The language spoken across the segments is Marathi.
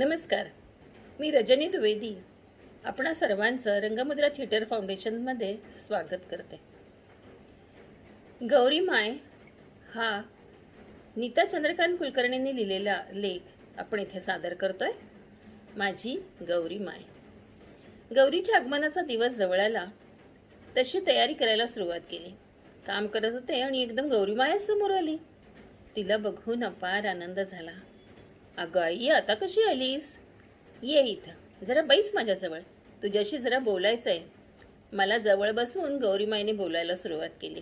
नमस्कार. मी रजनी द्विवेदी. आपणा सर्वांचं रंगमुद्रा थिएटर फाउंडेशनमध्ये स्वागत करते. गौरी माय हा नीता चंद्रकांत कुलकर्णींनी लिहिलेला लेख आपण इथे सादर करतोय. माझी गौरी माय. गौरीच्या आगमनाचा दिवस जवळ आला तशी तयारी करायला सुरुवात केली. काम करत होते आणि एकदम गौरी मायाच समोर आली. तिला बघून अपार आनंद झाला. अगं आई आता कशी आलीस? ये इथं. जरा बैस माझ्याजवळ. तुझ्याशी जरा बोलायचं आहे मला जवळ बसून गौरीमाईने बोलायला सुरुवात केली.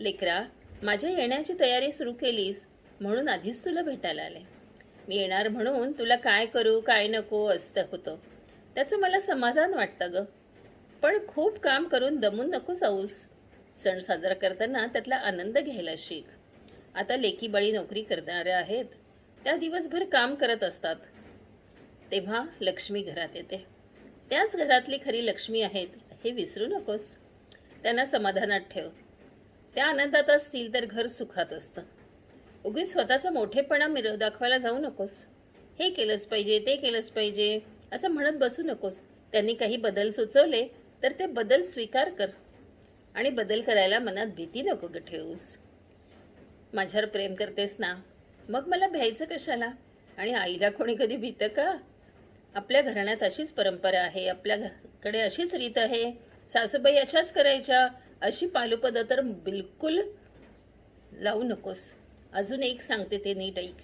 लेकरा माझ्या येण्याची तयारी सुरू केलीस म्हणून आधीच तुला भेटायला आले. मी येणार म्हणून तुला काय करू काय नको असतं होतं. त्याचं मला समाधान वाटतं गं. पण खूप काम करून दमून नको जाऊस. सण साजरा करताना त्यातला आनंद घ्यायला शिक. आता लेकी बळी नोकरी करणाऱ्या आहेत. त्या दिवसभर काम करत असतात. तेव्हा लक्ष्मी घरात येते. त्याच घरातली खरी लक्ष्मी आहेत हे विसरू नकोस. त्यांना समाधानात ठेव. त्या आनंदात असतील तर घर सुखात असतं. उगीच स्वतःचा मोठेपणा मिरव दाखवायला जाऊ नकोस. हे केलंच पाहिजे ते केलंच पाहिजे असं म्हणत बसू नकोस. त्यांनी काही बदल सुचवले तर ते बदल स्वीकार कर. आणि बदल करायला मनात भीती नको ग ठेवूस माझ्यावर प्रेम करतेस ना मग मला भ्यायचं कशाला? आणि आईला कोणी कधी भीतं का? आपल्या घराण्यात अशीच परंपरा आहे आपल्या घराकडे अशीच रीत आहे. सासूबाई अशाच करायच्या. अशी पालुपद तर बिलकुल लावू नकोस. अजून एक सांगते ते नीट ऐक.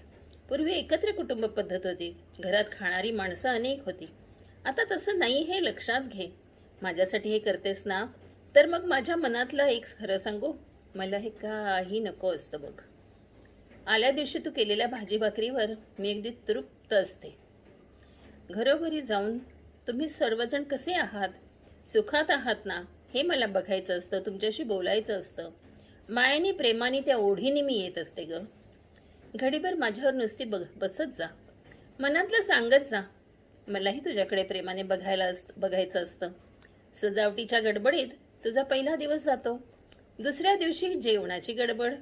पूर्वी एकत्र कुटुंब पद्धत होती. घरात खाणारी माणसं अनेक होती. आता तसं नाही हे लक्षात घे. माझ्यासाठी हे करतेस ना? तर मग माझ्या मनातलं एक खरं सांगू? मला हे काही नको असतं बघ. आल्या दिवशी तू केलेल्या भाजी भाकरीवर मी अगदी तृप्त असते. घरोघरी जाऊन तुम्ही सर्वजण कसे आहात? सुखात आहात ना? हे मला बघायचं असतं तुमच्याशी बोलायचं असतं. मायाने प्रेमाने त्या ओढीने मी येत असते ग. घडीभर माझ्यावर नुसती बघ बसत जा. मनातलं सांगत जा. मलाही तुझ्याकडे प्रेमाने बघायला अस बघायचं असतं. सजावटीच्या गडबडीत तुझा पहिला दिवस जातो. दुसऱ्या दिवशी जेवणाची गडबड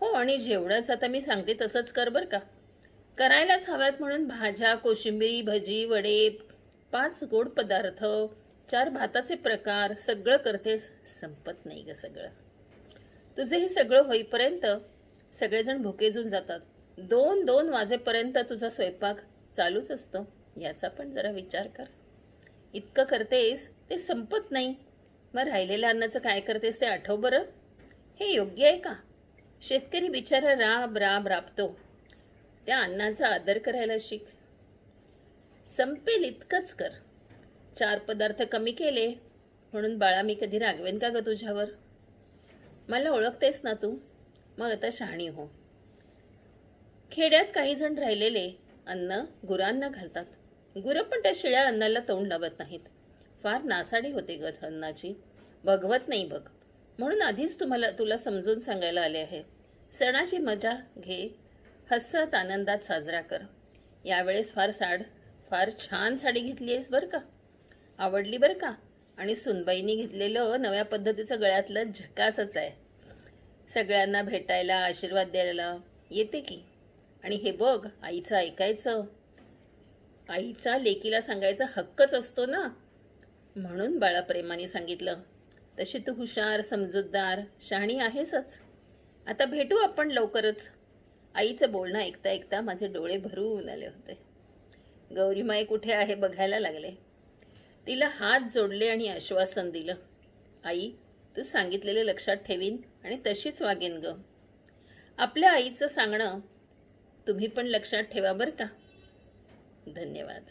हो आणि जेवणाचं आता मी सांगते तसंच कर बरं का. करायलाच हव्यात म्हणून भाज्या कोशिंबिरी भजी वडे पाच गोड पदार्थ चार भाताचे प्रकार सगळं करतेस संपत नाही ग सगळं. तुझे हे सगळं होईपर्यंत सगळेजण भुकेजून जातात. दोन दोन वाजेपर्यंत तुझा स्वयंपाक चालूच असतो. याचा पण जरा विचार कर. इतकं करतेस ते संपत नाही. मग राहिलेल्या अन्नाचं काय करतेस ते आठव बरं. हे योग्य आहे का? शेतकरी बिचारा राब राब राबतो. त्या अन्नाचा आदर करायला शिक. संपेल इतकंच कर. चार पदार्थ कमी केले म्हणून बाळा मी कधी रागवेन का ग तुझ्यावर? मला ओळखतेस ना तू? मग आता शहाणी हो. खेड्यात काही जण राहिलेले अन्न गुरांना घालतात. गुरं पण त्या शिळ्या अन्नाला तोंड लावत नाहीत. फार नासाडी होते ग अन्नाची भगवत नाही बघ. म्हणून आधीच तुम्हाला तुला समजून सांगायला आले आहे. सणाची मजा घे हसत आनंदात साजरा कर. यावेळेस फार साड फार छान साडी घेतली आहेस बरं का? आवडली बरं का? आणि सुनबाईंनी घेतलेलं नव्या पद्धतीचं गळ्यातलं झकासच आहे. सगळ्यांना भेटायला आशीर्वाद द्यायला येते की? आणि हे बघ आईचं ऐकायचं. आईचा लेकीला सांगायचा हक्कच असतो ना? म्हणून बाळाप्रेमाने सांगितलं. तशी तू हुशार समजूतदार शहाणी आहेसच. आता भेटू आपण लवकरच. आईचं बोलणं ऐकता ऐकता माझे डोळे भरून आले होते. गौरीमाई कुठे आहे बघायला लागले. तिला हात जोडले आणि आश्वासन दिलं. आई तू सांगितलेले लक्षात ठेवीन आणि तशीच वागेन ग. आपल्या आईचं सांगणं तुम्ही पण लक्षात ठेवा बरं का? धन्यवाद.